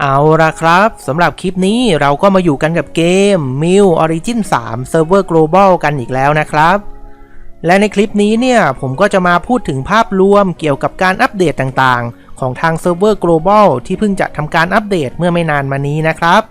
เอาละครับสำหรับคลิปนี้เราก็มาอยู่กันกับเกม m i l Origin 3 Server Global กันอีกแล้วนะครับ และในคลิปนี้เนี่ยผมก็จะมาพูดถึงภาพรวมเกี่ยวกับการอัปเดตต่างๆ ของทาง Server Global ที่เพิ่งจะทำการอัปเดตเมื่อไม่นานมานี้นะครับ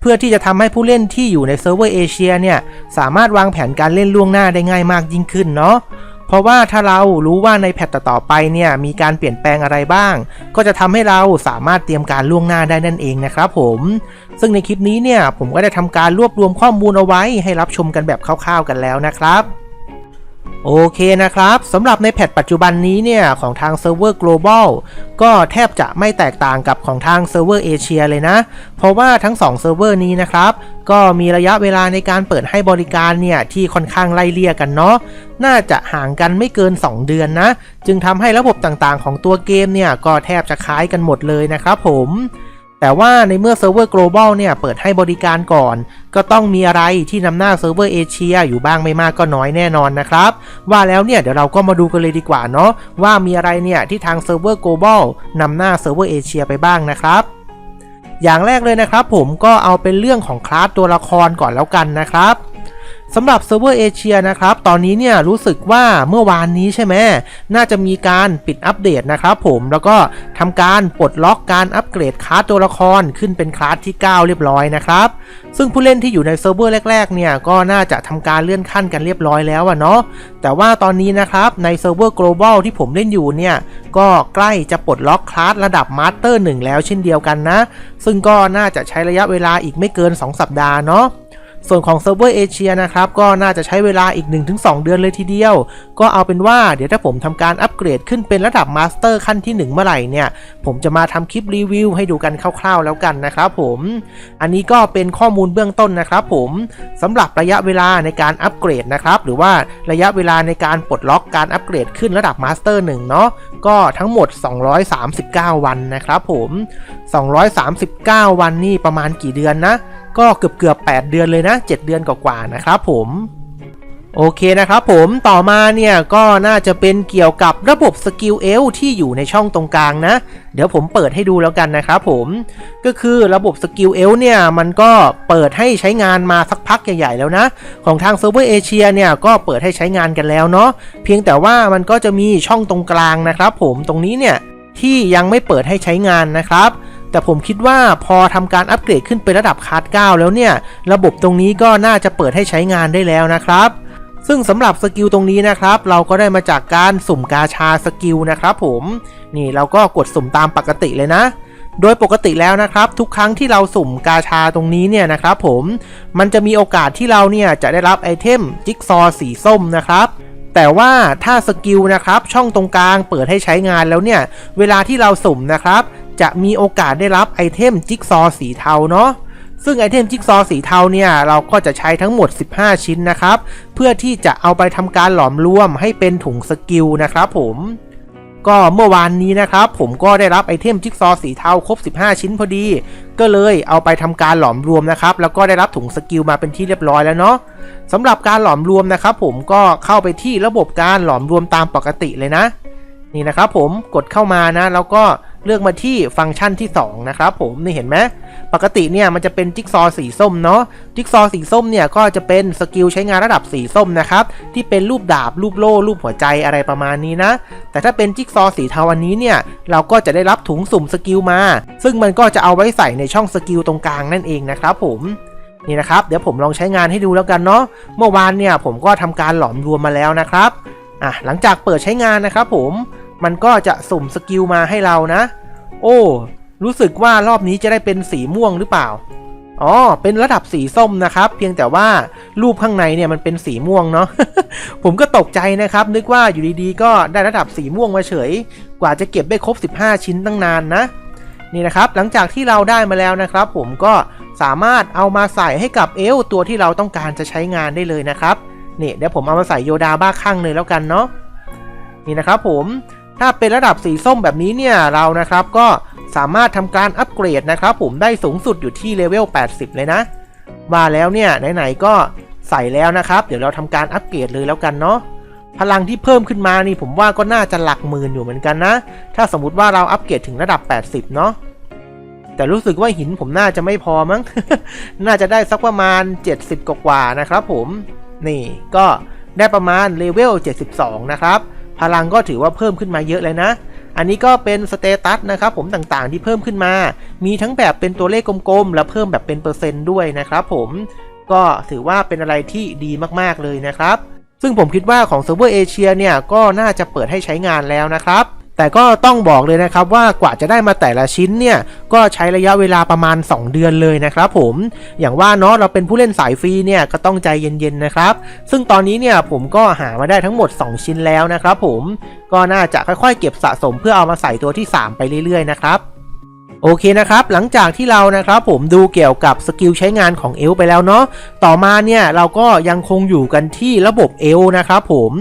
เพื่อที่จะทำให้ผู้เล่นที่อยู่ในเซิร์ฟเวอร์เอเชียเนี่ยสามารถวางแผนการเล่นล่วงหน้าได้ง่ายมากยิ่งขึ้นเนาะ เพราะว่าถ้าเรารู้ว่าในแพทต่อไปเนี่ยมีการเปลี่ยนแปลงอะไรบ้าง ก็จะทำให้เราสามารถเตรียมการล่วงหน้าได้นั่นเองนะครับผม ซึ่งในคลิปนี้เนี่ยผมก็ได้ทำการรวบรวมข้อมูลเอาไว้ให้รับชมกันแบบคร่าวๆกันแล้วนะครับ โอเคนะครับสำหรับในแพทปัจจุบันนี้เนี่ย ของทางเซิร์ฟเวอร์ global ก็แทบจะไม่แตกต่างกับของทางเซิร์ฟเวอร์เอเชียเลยนะ เพราะว่าทั้ง2เซิร์ฟเวอร์นี้นะครับ ก็มีระยะเวลาในการเปิดให้บริการเนี่ย ที่ค่อนข้างไล่เลี่ยกันเนาะน่าจะห่างกันไม่เกิน 2 เดือนนะ จึงทำให้ระบบต่างๆ ของตัวเกมเนี่ย ก็แทบจะคล้ายกันหมดเลยนะครับผม แต่ว่าในเมื่อเซิร์ฟเวอร์ global เนี่ยเปิดให้บริการก่อน ก็ต้องมีอะไรที่นำหน้าเซิร์ฟเวอร์เอเชียอยู่บ้างไม่มากก็น้อยแน่นอนนะครับ ว่าแล้วเนี่ยเดี๋ยวเราก็มาดูกันเลยดีกว่าเนาะว่ามีอะไรเนี่ยที่ทางเซิร์ฟเวอร์ global นำหน้าเซิร์ฟเวอร์เอเชียไปบ้างนะครับอย่างแรกเลยนะครับผมก็เอาเป็นเรื่องของคลาสตัวละครก่อนแล้วกันนะครับ สำหรับเซิร์ฟเวอร์เอเชียนะครับ ตอนนี้เนี่ยรู้สึกว่าเมื่อวานนี้ใช่ไหมน่าจะมีการปิดอัปเดตนะครับผมแล้วก็ทำการปลดล็อกการอัปเกรดคลาสตัวละครขึ้นเป็นคลาสที่ 9 เรียบร้อยนะครับ ซึ่งผู้เล่นที่อยู่ในเซิร์ฟเวอร์แรกๆเนี่ยก็น่าจะทำการเลื่อนขั้นกันเรียบร้อยแล้วอะเนาะแต่ว่าตอนนี้นะครับในเซิร์ฟเวอร์ global ที่ผมเล่นอยู่เนี่ยก็ใกล้จะปลดล็อกคลาสระดับมาสเตอร์1แล้วเช่นเดียวกันนะ ซึ่งก็น่าจะใช้ระยะเวลาอีกไม่เกิน 2 สัปดาห์เนาะ ส่วนของเซิร์ฟเวอร์เอเชียนะครับก็น่าจะใช้เวลาอีก 1-2 เดือนเลยทีเดียว ก็เอาเป็นว่าเดี๋ยวถ้าผมทำการอัปเกรดขึ้นเป็นระดับมาสเตอร์ขั้นที่ 1 เมื่อไหร่เนี่ย ผมจะมาทำคลิปรีวิวให้ดูกันคร่าวๆแล้วกันนะครับผม อันนี้ก็เป็นข้อมูลเบื้องต้นนะครับผมสำหรับระยะเวลาในการอัปเกรดนะครับหรือว่าระยะเวลาในการปลดล็อกการอัปเกรดขึ้นระดับมาสเตอร์1เนาะก็ทั้งหมด 239 วันนะครับผม 239 วันนี่ประมาณกี่เดือนนะ ก็เกือบเกือบ8เดือนเลยนะ 7 เดือนกว่าๆนะครับผมโอเคนะครับผมต่อมาเนี่ยก็น่าจะเป็นเกี่ยวกับระบบสกิลเอลที่อยู่ในช่องตรงกลางนะ เดี๋ยวผมเปิดให้ดูแล้วกันนะครับผมก็คือระบบสกิลเอลเนี่ยมันก็เปิดให้ใช้งานมาสักพักใหญ่ๆแล้วนะ ของทางเซิร์ฟเวอร์เอเชียเนี่ยก็เปิดให้ใช้งานกันแล้วเนาะเพียงแต่ว่ามันก็จะมีช่องตรงกลางนะครับผมตรงนี้เนี่ยที่ยังไม่เปิดให้ใช้งานนะครับ แต่ผมคิดว่าพอทำการอัปเกรดขึ้นเป็นระดับคาร์ด9แล้วเนี่ย ระบบตรงนี้ก็น่าจะเปิดให้ใช้งานได้แล้วนะครับซึ่งสำหรับสกิลตรงนี้นะครับ เราก็ได้มาจากการสุ่มกาชาสกิลนะครับผมนี่เราก็กดสุ่มตามปกติเลยนะ โดยปกติแล้วนะครับ ทุกครั้งที่เราสุ่มกาชาตรงนี้เนี่ยนะครับผมมันจะมีโอกาสที่เราเนี่ยจะได้รับไอเทมจิ๊กซอสีส้มนะครับแต่ว่าถ้าสกิลนะครับช่องตรงกลางเปิดให้ใช้งานแล้วเนี่ย เวลาที่เราสุ่มนะครับ จะมีโอกาสได้รับไอเทมจิ๊กซอสีเทาเนาะซึ่งไอเทมจิ๊กซอสีเทาเนี่ย เราก็จะใช้ทั้งหมด 15 ชิ้นนะครับ เพื่อที่จะเอาไปทำการหลอมรวมให้เป็นถุงสกิลนะครับผมก็เมื่อวานนี้นะครับผมก็ได้รับไอเทมจิ๊กซอสีเทาครบ 15 ชิ้นพอดี ก็เลยเอาไปทำการหลอมรวมนะครับ แล้วก็ได้รับถุงสกิลมาเป็นที่เรียบร้อยแล้วเนาะสำหรับการหลอมรวมนะครับผมก็เข้าไปที่ระบบการหลอมรวมตามปกติเลยนะ นี่นะครับผมกดเข้ามานะ แล้วก็ เลือกมาที่ฟังก์ชันที่ 2 นะครับผมนี่เห็นไหมปกติเนี่ยมันจะเป็นจิ๊กซอสีส้มเนาะจิ๊กซอสีส้มเนี่ยก็จะเป็นสกิลใช้งานระดับสีส้มนะครับที่เป็นรูปดาบรูปโล่รูปหัวใจอะไรประมาณนี้นะ แต่ถ้าเป็นจิ๊กซอสีเทาอันนี้เนี่ยเราก็จะได้รับถุงสุ่มสกิลมา ซึ่งมันก็จะเอาไว้ใส่ในช่องสกิลตรงกลางนั่นเองนะครับผมนี่นะครับเดี๋ยวผมลองใช้งานให้ดูแล้วกันเนาะเมื่อวานเนี่ยผมก็ทำการหลอมรวมมาแล้วนะครับอะหลังจากเปิดใช้งานนะครับผม มันก็จะสุ่มสกิลมาให้เรานะ โอ้ รู้สึกว่ารอบนี้จะได้เป็นสีม่วงหรือเปล่า อ๋อ เป็นระดับสีส้มนะครับ เพียงแต่ว่ารูปข้างในเนี่ยมันเป็นสีม่วงเนาะ ผมก็ตกใจนะครับ นึกว่าอยู่ดีๆ ก็ได้ระดับสีม่วงมาเฉย กว่าจะเก็บได้ครบ 15 ชิ้นตั้งนานนะ นี่นะครับ หลังจากที่เราได้มาแล้วนะครับ ผมก็สามารถเอามาใส่ให้กับเอลตัวที่เราต้องการจะใช้งานได้เลยนะครับ นี่เดี๋ยวผมเอามาใส่โยดาบ้าข้างเลยแล้วกันเนาะ นี่นะครับผม ถ้าเป็นระดับสีส้มแบบนี้เนี่ยเรานะครับก็สามารถทำการอัปเกรดนะครับผมได้สูงสุดอยู่ที่เลเวล 80 เลยนะว่าแล้วเนี่ยไหนๆก็ใส่แล้วนะครับ เดี๋ยวเราทำการอัปเกรดเลยแล้วกันเนาะพลังที่เพิ่มขึ้นมานี่ผมว่าก็น่าจะหลักหมื่นอยู่เหมือนกันนะ ถ้าสมมติว่าเราอัปเกรดถึงระดับ 80 เนาะแต่รู้สึกว่าหินผมน่าจะไม่พอมั้ง น่าจะได้สักประมาณ 70 กว่าๆนะครับผม นี่ก็ได้ประมาณเลเวล 72 นะครับ พลังก็ถือว่าเพิ่มขึ้นมาเยอะเลยนะ อันนี้ก็เป็นสเตตัสนะครับผมต่างๆที่เพิ่มขึ้นมา มีทั้งแบบเป็นตัวเลขกลมๆ และเพิ่มแบบเป็นเปอร์เซ็นต์ด้วยนะครับผมก็ถือว่าเป็นอะไรที่ดีมากๆเลยนะครับ ซึ่งผมคิดว่าของเซิร์ฟเวอร์เอเชียเนี่ยก็น่าจะเปิดให้ใช้งานแล้วนะครับ แต่ก็ต้องบอกเลยนะครับว่ากว่าจะได้มาแต่ละชิ้นเนี่ยก็ใช้ระยะเวลาประมาณ 2 เดือนเลยนะครับผมอย่างว่าเนาะเราเป็นผู้เล่นสายฟรีเนี่ยก็ต้องใจเย็นๆนะครับ ซึ่งตอนนี้เนี่ยผมก็หามาได้ทั้งหมด 2 ชิ้นแล้วนะครับผมก็น่าจะค่อยๆ เก็บสะสมเพื่อเอามาใส่ตัวที่ 3 ไปเรื่อยๆนะครับโอเคนะครับ หลังจากที่เรานะครับผมดูเกี่ยวกับสกิลใช้งานของเอลไปแล้วเนาะต่อมาเนี่ยเราก็ยังคงอยู่กันที่ระบบเอลนะครับผม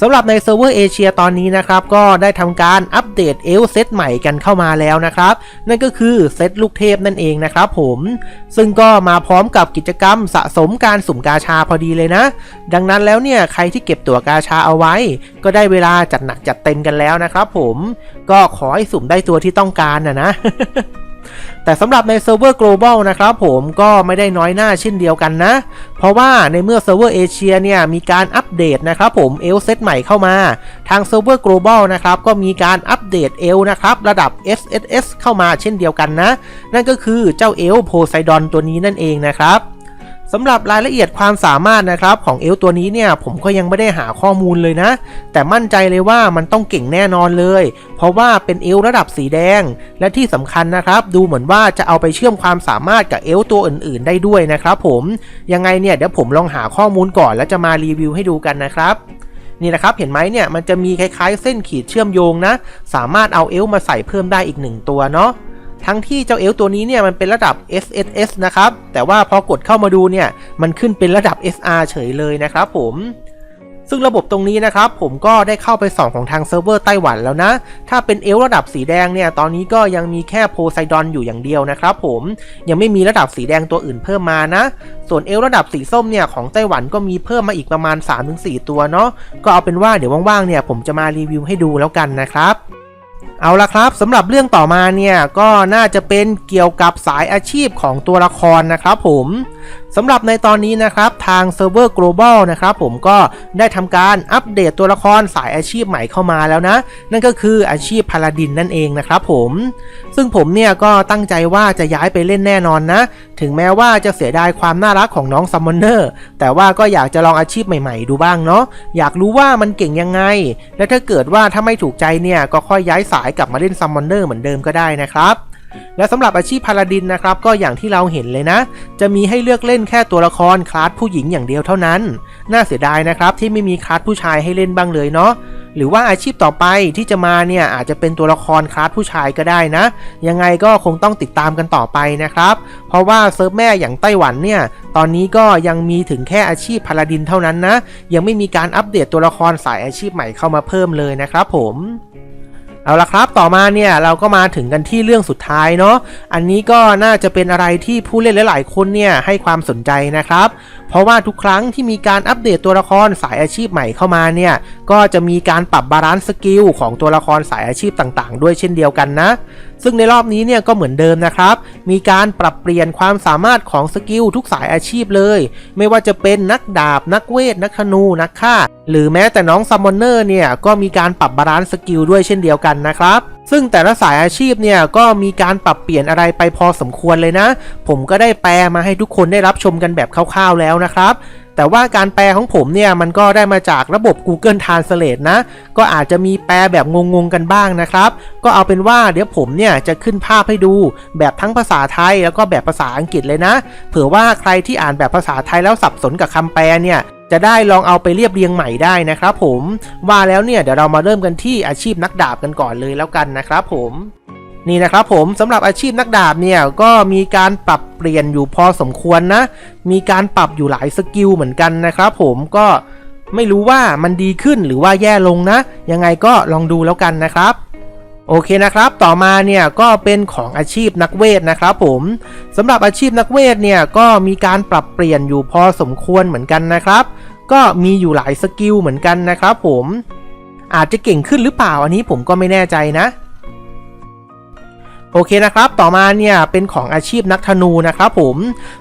สำหรับในเซิร์ฟเวอร์เอเชียตอนนี้นะครับก็ได้ทำการอัปเดตเอลเซตใหม่กันเข้ามาแล้วนะครับ นั่นก็คือเซตลูกเทพนั่นเองนะครับผม ซึ่งก็มาพร้อมกับกิจกรรมสะสมการสุ่มกาชาพอดีเลยนะ ดังนั้นแล้วเนี่ยใครที่เก็บตั๋วกาชาเอาไว้ ก็ได้เวลาจัดหนักจัดเต็มกันแล้วนะครับผมก็ขอให้สุ่มได้ตัวที่ต้องการนะนะ แต่สำหรับในเซิร์ฟเวอร์ global นะครับผมก็ไม่ได้น้อยหน้าเช่นเดียวกันนะ เพราะว่าในเมื่อเซิร์ฟเวอร์เอเชียเนี่ยมีการอัปเดตนะครับผมเอลเซตใหม่เข้ามา ทางเซิร์ฟเวอร์ global นะครับก็มีการอัปเดตเอลนะครับระดับ SSS เข้ามาเช่นเดียวกันนะ นั่นก็คือเจ้าเอลโพไซดอนตัวนี้นั่นเองนะครับ สำหรับรายละเอียดความสามารถนะครับของเอลตัวนี้เนี่ยผมก็ยังไม่ได้หาข้อมูลเลยนะ แต่มั่นใจเลยว่ามันต้องเก่งแน่นอนเลย เพราะว่าเป็นเอลระดับสีแดง และที่สำคัญนะครับ ดูเหมือนว่าจะเอาไปเชื่อมความสามารถกับเอลตัวอื่นๆ ได้ด้วยนะครับผมยังไงเนี่ยเดี๋ยวผมลองหาข้อมูลก่อนแล้วจะมารีวิวให้ดูกันนะครับนี่นะครับเห็นไหมเนี่ยมันจะมีคล้ายๆ เส้นขีดเชื่อมโยงนะ สามารถเอาเอลมาใส่เพิ่มได้อีกหนึ่งตัวเนาะ ทั้งที่เจ้าเอลตัวนี้เนี่ยมันเป็นระดับ SSS นะครับ แต่ว่าพอกดเข้ามาดูเนี่ยมันขึ้นเป็นระดับ SR เฉยเลยนะครับผมซึ่งระบบตรงนี้นะครับ ผมก็ได้เข้าไปส่องของทางเซิร์ฟเวอร์ไต้หวันแล้วนะ ถ้าเป็นเอลระดับสีแดงเนี่ย ตอนนี้ก็ยังมีแค่โพไซดอนอยู่อย่างเดียวนะครับผมยังไม่มีระดับสีแดงตัวอื่นเพิ่มมานะ ส่วนเอลระดับสีส้มเนี่ย ของไต้หวันก็มีเพิ่มมาอีกประมาณ 3-4 ตัวเนาะก็เอาเป็นว่าเดี๋ยวว่างๆเนี่ยผมจะมารีวิวให้ดูแล้วกันนะครับ เอาละครับสำหรับเรื่องต่อมาเนี่ยก็น่าจะเป็นเกี่ยวกับสายอาชีพของตัวละครนะครับผมสำหรับในตอนนี้นะครับทางเซิร์ฟเวอร์ global นะครับผมก็ได้ทำการอัปเดตตัวละครสายอาชีพใหม่เข้ามาแล้วนะ นั่นก็คืออาชีพพาลาดินนั่นเองนะครับผมซึ่งผมเนี่ยก็ตั้งใจว่าจะย้ายไปเล่นแน่นอนนะ ถึงแม้ว่าจะเสียดายความน่ารักของน้องซัมมอนเนอร์แต่ว่าก็อยากจะลองอาชีพใหม่ๆ ดูบ้างเนาะอยากรู้ว่ามันเก่งยังไง และถ้าเกิดว่าถ้าไม่ถูกใจเนี่ยก็ค่อยย้ายสายกลับมาเล่นซัมมอนเนอร์เหมือนเดิมก็ได้นะครับ และสำหรับอาชีพพาลาดินนะครับก็อย่างที่เราเห็นเลยนะ จะมีให้เลือกเล่นแค่ตัวละครคลาสผู้หญิงอย่างเดียวเท่านั้น น่าเสียดายนะครับที่ไม่มีคลาสผู้ชายให้เล่นบ้างเลยเนาะหรือว่าอาชีพต่อไปที่จะมาเนี่ยอาจจะเป็นตัวละครคลาสผู้ชายก็ได้นะ ยังไงก็คงต้องติดตามกันต่อไปนะครับ เพราะว่าเซิร์ฟแม่อย่างไต้หวันเนี่ยตอนนี้ก็ยังมีถึงแค่อาชีพพาลาดินเท่านั้นนะ ยังไม่มีการอัปเดตตัวละครสายอาชีพใหม่เข้ามาเพิ่มเลยนะครับผม เอาละครับต่อมาเนี่ยเราก็มาถึงกันที่เรื่องสุดท้ายเนาะอันนี้ก็น่าจะเป็นอะไรที่ผู้เล่นหลายๆคนเนี่ยให้ความสนใจนะครับ เพราะว่าทุกครั้งที่มีการอัปเดตตัวละครสายอาชีพใหม่เข้ามาเนี่ย ก็จะมีการปรับบาลานซ์สกิลของตัวละครสายอาชีพต่างๆ ด้วยเช่นเดียวกันนะ ซึ่งในรอบนี้เนี่ยก็เหมือนเดิมนะครับ มีการปรับเปลี่ยนความสามารถของสกิลทุกสายอาชีพเลย ไม่ว่าจะเป็นนักดาบ นักเวท นักธนู นักฆ่า หรือแม้แต่น้องซัมมอนเนอร์เนี่ย ก็มีการปรับบาลานซ์สกิลด้วยเช่นเดียวกันนะครับ ซึ่งแต่ละสายอาชีพเนี่ยก็มีการปรับเปลี่ยนอะไรไปพอสมควรเลยนะ ผมก็ได้แปลมาให้ทุกคนได้รับชมกันแบบคร่าวๆแล้วนะครับ แต่ว่าการแปลของผมเนี่ยมันก็ได้มาจากระบบ Google Translate นะ ก็อาจจะมีแปลแบบงงๆกันบ้างนะครับ ก็เอาเป็นว่าเดี๋ยวผมเนี่ยจะขึ้นภาพให้ดูแบบทั้งภาษาไทยแล้วก็แบบภาษาอังกฤษเลยนะ เผื่อว่าใครที่อ่านแบบภาษาไทยแล้วสับสนกับคำแปลเนี่ยจะได้ลองเอาไปเรียบเรียงใหม่ได้นะครับผมว่าแล้วเนี่ยเดี๋ยวเรามาเริ่มกันที่อาชีพนักดาบกันก่อนเลยแล้วกันนะครับผม นี่นะครับผมสำหรับอาชีพนักดาบเนี่ยก็มีการปรับเปลี่ยนอยู่พอสมควรนะ มีการปรับอยู่หลายสกิลเหมือนกันนะครับผมก็ไม่รู้ว่ามันดีขึ้นหรือว่าแย่ลงนะ ยังไงก็ลองดูแล้วกันนะครับโอเคนะครับ ต่อมาเนี่ยก็เป็นของอาชีพนักเวทนะครับผมสำหรับอาชีพนักเวทเนี่ยก็มีการปรับเปลี่ยนอยู่พอสมควรเหมือนกันนะครับ ก็มีอยู่หลายสกิลเหมือนกันนะครับผมอาจจะเก่งขึ้นหรือเปล่าอันนี้ผมก็ไม่แน่ใจนะ โอเคนะครับ ต่อมาเนี่ยเป็นของอาชีพนักธนูนะครับผม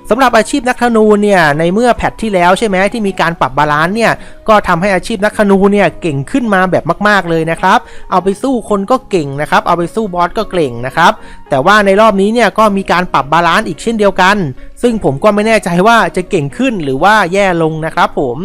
สำหรับอาชีพนักธนูเนี่ยในเมื่อแพทที่แล้วใช่ไหมที่มีการปรับบาลานซ์เนี่ยก็ทำให้อาชีพนักธนูเนี่ยเก่งขึ้นมาแบบมาก ๆเลยนะครับ เอาไปสู้คนก็เก่งนะครับ เอาไปสู้บอสก็เก่งนะครับ แต่ว่าในรอบนี้เนี่ยก็มีการปรับบาลานซ์อีกเช่นเดียวกัน ซึ่งผมก็ไม่แน่ใจว่าจะเก่งขึ้นหรือว่าแย่ลงนะครับผม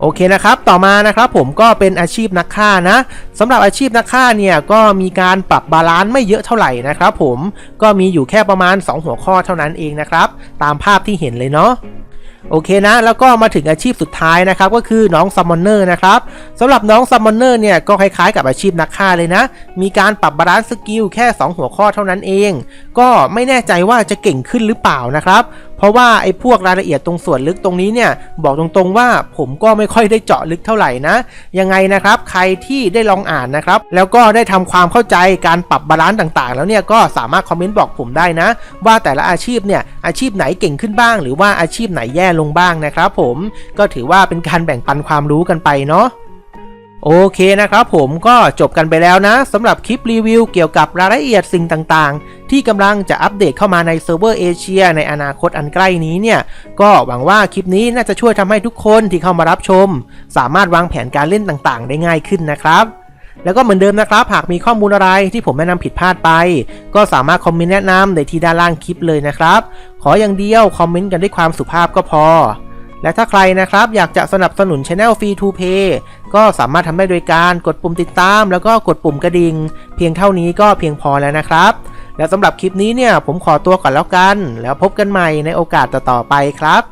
โอเคนะครับ ต่อมานะครับผมก็เป็นอาชีพนักฆ่านะสำหรับอาชีพนักฆ่าเนี่ยก็มีการปรับบาลานซ์ไม่เยอะเท่าไหร่นะครับผมก็มีอยู่แค่ประมาณ 2 หัวข้อเท่านั้นเองนะครับ ตามภาพที่เห็นเลยเนาะโอเคนะ แล้วก็มาถึงอาชีพสุดท้ายนะครับ ก็คือน้องซัมมอนเนอร์นะครับสำหรับน้องซัมมอนเนอร์เนี่ยก็คล้ายๆกับอาชีพนักฆ่าเลยนะ มีการปรับบาลานซ์สกิลแค่ 2 หัวข้อเท่านั้นเอง ก็ไม่แน่ใจว่าจะเก่งขึ้นหรือเปล่านะครับเพราะว่าไอ้พวกรายละเอียดตรงส่วนลึกตรงนี้เนี่ยบอกตรงๆว่าผมก็ไม่ค่อยได้เจาะลึกเท่าไหร่นะยังไงนะครับ ใครที่ได้ลองอ่านนะครับ แล้วก็ได้ทำความเข้าใจการปรับบาลานซ์ต่างๆ แล้วเนี่ยก็สามารถคอมเมนต์บอกผมได้นะ ว่าแต่ละอาชีพเนี่ยอาชีพไหนเก่งขึ้นบ้าง หรือว่าอาชีพไหนแย่ลงบ้างนะครับ ผมก็ถือว่าเป็นการแบ่งปันความรู้กันไปเนาะ โอเคนะครับผมก็จบกันไปแล้วนะสำหรับคลิปรีวิวเกี่ยวกับรายละเอียดสิ่งต่างๆ ที่กำลังจะอัปเดตเข้ามาในเซิร์ฟเวอร์เอเชียในอนาคตอันใกล้นี้เนี่ย ก็หวังว่าคลิปนี้น่าจะช่วยทำให้ทุกคนที่เข้ามารับชม สามารถวางแผนการเล่นต่างๆ ได้ง่ายขึ้นนะครับแล้วก็เหมือนเดิมนะครับ หากมีข้อมูลอะไรที่ผมแนะนำผิดพลาดไป ก็สามารถคอมเมนต์แนะนำในที่ด้านล่างคลิปเลยนะครับ ขออย่างเดียวคอมเมนต์กันด้วยความสุภาพก็พอ และถ้าใครนะครับอยากจะสนับสนุน Channel Free to Pay ก็สามารถทำได้โดยการกดปุ่มติดตาม แล้วก็กดปุ่มกระดิ่งเพียงเท่านี้ก็เพียงพอแล้วนะครับ และสำหรับคลิปนี้เนี่ยผมขอตัวก่อนแล้วกัน แล้วพบกันใหม่ในโอกาสต่อๆไปครับ